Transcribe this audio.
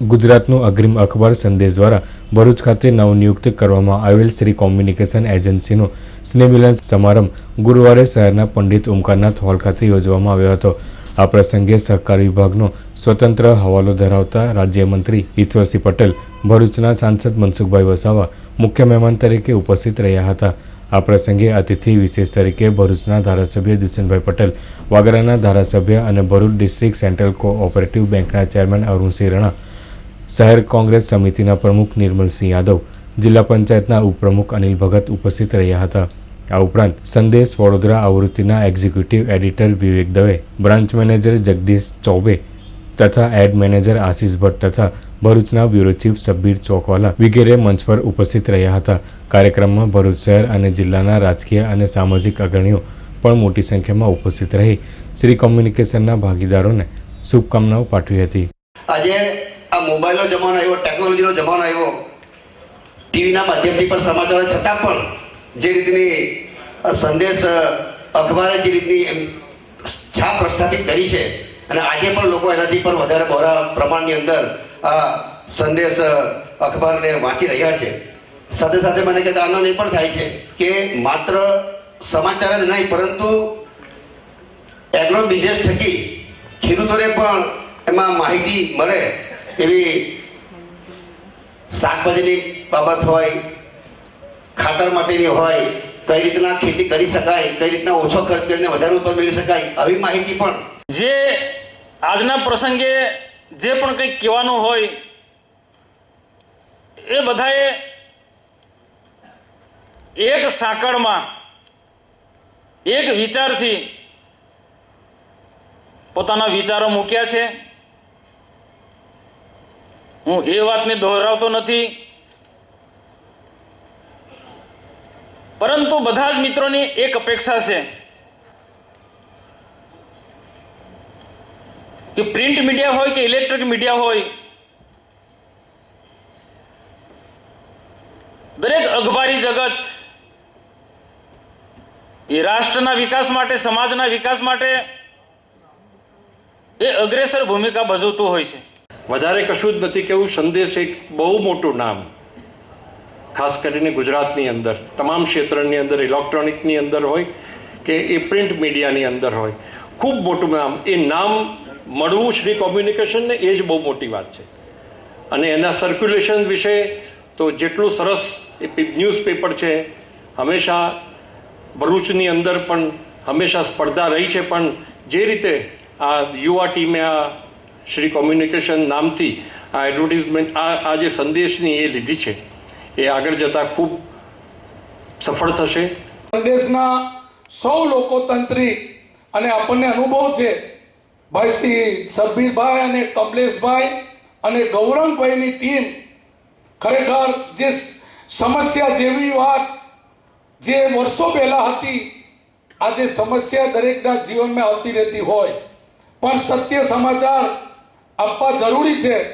ગુજરાતનું અગ્રીમ અખબાર સંદેશ દ્વારા ભરૂચ ખાતે નવનિયુક્ત કરવામાં આવેલ શ્રી કોમ્યુનિકેશન એજન્સીનો સ્નેહમિલન સમારંભ ગુરુવારે શહેરના પંડિત ઓમકારનાથ હોલ ખાતે યોજવામાં આવ્યો હતો. આ પ્રસંગે સહકાર વિભાગનો સ્વતંત્ર હવાલો ધરાવતા રાજ્યમંત્રી ઈશ્વરસિંહ પટેલ ભરૂચના સાંસદ મનસુખભાઈ વસાવા મુખ્ય મહેમાન તરીકે ઉપસ્થિત રહ્યા હતા. આ પ્રસંગે અતિથિ વિશેષ તરીકે ભરૂચના ધારાસભ્ય દુષ્યંતભાઈ પટેલ, વાગરાના ધારાસભ્ય અને ભરૂચ ડિસ્ટ્રિક્ટ સેન્ટ્રલ કોઓપરેટિવ બેંકના ચેરમેન અરુણસિંહ રણા શહેર કોંગ્રેસ સમિતિના પ્રમુખ નિર્મલસિંહ યાદવ, જિલ્લા પંચાયતના ઉપપ્રમુખ અનિલ ભગત ઉપસ્થિત રહ્યા હતા. આ ઉપરાંત Sandesh Vadodara આવૃત્તિના executive editor Vivek Dave, branch manager Jagdish Chaubey તથા એડ મેનેજર આશિષ ભટ્ટ તથા ભરૂચના બ્યુરો ચીફ સબ્બીર ચોકવાલા વગેરે મંચ પર ઉપસ્થિત રહ્યા હતા. કાર્યક્રમમાં ભરૂચ શહેર અને જિલ્લાના રાજકીય અને સામાજિક અગ્રણીઓ પણ મોટી સંખ્યામાં ઉપસ્થિત રહી. શ્રી કોમ્યુનિકેશનના ભાગીદારોને શુભકામનાઓ પાઠવી હતી. આજે મોબાઈલનો જમાનો આવ્યો, ટેકનોલોજીનો જમાનો આવ્યો, ટીવીના માધ્યમથી પણ સમાચારો, છતાં પણ જે રીતની સંદેશ અખબારે જે રીતની છાપ પ્રસ્થાપિત કરી છે અને આજે પણ લોકો એનાથી પણ વધારે બહોળા પ્રમાણની અંદર આ સંદેશ અખબારને વાંચી રહ્યા છે. સાથે સાથે મને કહેતા આનંદ એ પણ થાય છે કે માત્ર સમાચાર જ નહીં, પરંતુ એગ્રો બિઝનેસ થકી ખેડૂતોને પણ એમાં માહિતી મળે એવી શાકભાજીની બાબત હોય ખાતર માટેની હોય, કઈ રીતના ખેતી કરી શકાય, કઈ રીતના ઓછો ખર્ચ કરીને વધારે ઉત્પાદન મેળવી શકાય, આવી માહિતી પણ જે આજના પ્રસંગે જે પણ કંઈક કહેવાનું હોય, એ બધાએ એક સાંકળમાં, એક વિચારથી પોતાના વિચારો મૂક્યા છે. હું એ વાતને દોહરાવતો નથી. પરંતુ બધા જ મિત્રોની એક અપેક્ષા છે કે પ્રિન્ટ મીડિયા હોય કે ઇલેક્ટ્રિક મીડિયા હોય, દરેક અખબારી જગત એ રાષ્ટ્રના વિકાસ માટે, સમાજના વિકાસ માટે એ અગ્રેસર ભૂમિકા ભજવતું હોય છે. વધારે કશું જ નથી કેવું સંદેશ એક બહુ મોટું નામ. ખાસ કરીને ગુજરાતની અંદર, તમામ ક્ષેત્રની અંદર, ઇલેક્ટ્રોનિકની અંદર હોય કે એ પ્રિન્ટ મીડિયાની અંદર હોય. ખૂબ મોટું નામ. એ નામ મળવું શ્રી કોમ્યુનિકેશનને એ જ બહુ મોટી વાત છે. અને એના સર્ક્યુલેશન વિશે તો જેટલું સરસ એ ન્યૂઝપેપર છે, હંમેશા ભરૂચની અંદર પણ હંમેશા સ્પર્ધા રહી છે પણ જે રીતે આ યુવા ટીમે આ શ્રી કોમ્યુનિકેશન નામથી આ એડવર્ટિઝમેન્ટ આ આ જે સંદેશની એ લીધી છે, એ આગળ જતાં ખૂબ સફળ થશે. સંદેશના સૌ લોકો તંત્રી અને આપણને અનુભવ છે, ભાઈ શ્રી સબ્બીરભાઈ અને કમલેશભાઈ અને ગૌરંગભાઈની ટીમ ખરેખર જે સમસ્યા જેવી વાત જે વર્ષો પહેલા હતી આજે સમસ્યા દરેકના જીવનમાં આવતી રહેતી હોય. પણ સત્ય સમાચાર આપવા જરૂરી છે.